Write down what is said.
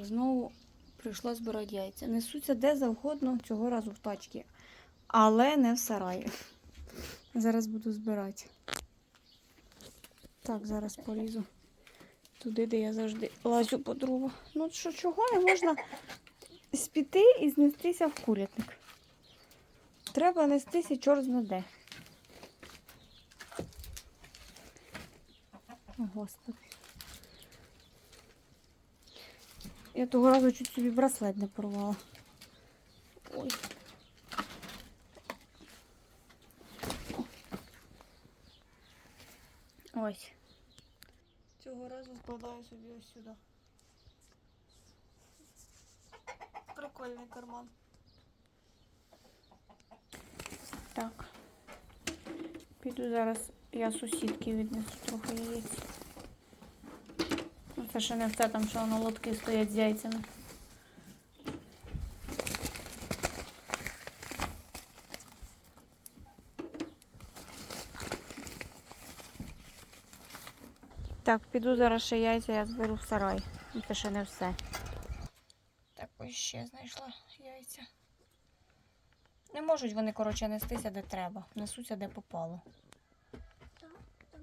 Знову прийшла збирати яйця. Несуться де завгодно, цього разу в тачці. Але не в сараї. Зараз буду збирати. Так, зараз полізу туди, де я завжди лазю по дрова. Ну що, чого не можна спіти і знестися в курятник? Треба нестися чорт де. Господи. Я того разу чуть собі браслет не порвала. Ой. Ось. Цього разу складаю собі ось сюди. Прикольний карман. Так. Піду зараз я сусідки віднесу трохи яєць. Це ще не все там, що воно лотки стоять з яйцями. Так, піду зараз ще яйця, я зберу в сарай. Це ще не все. Так, ось ще знайшла яйця. Не можуть вони, коротше, нестися де треба. Несуться де попало.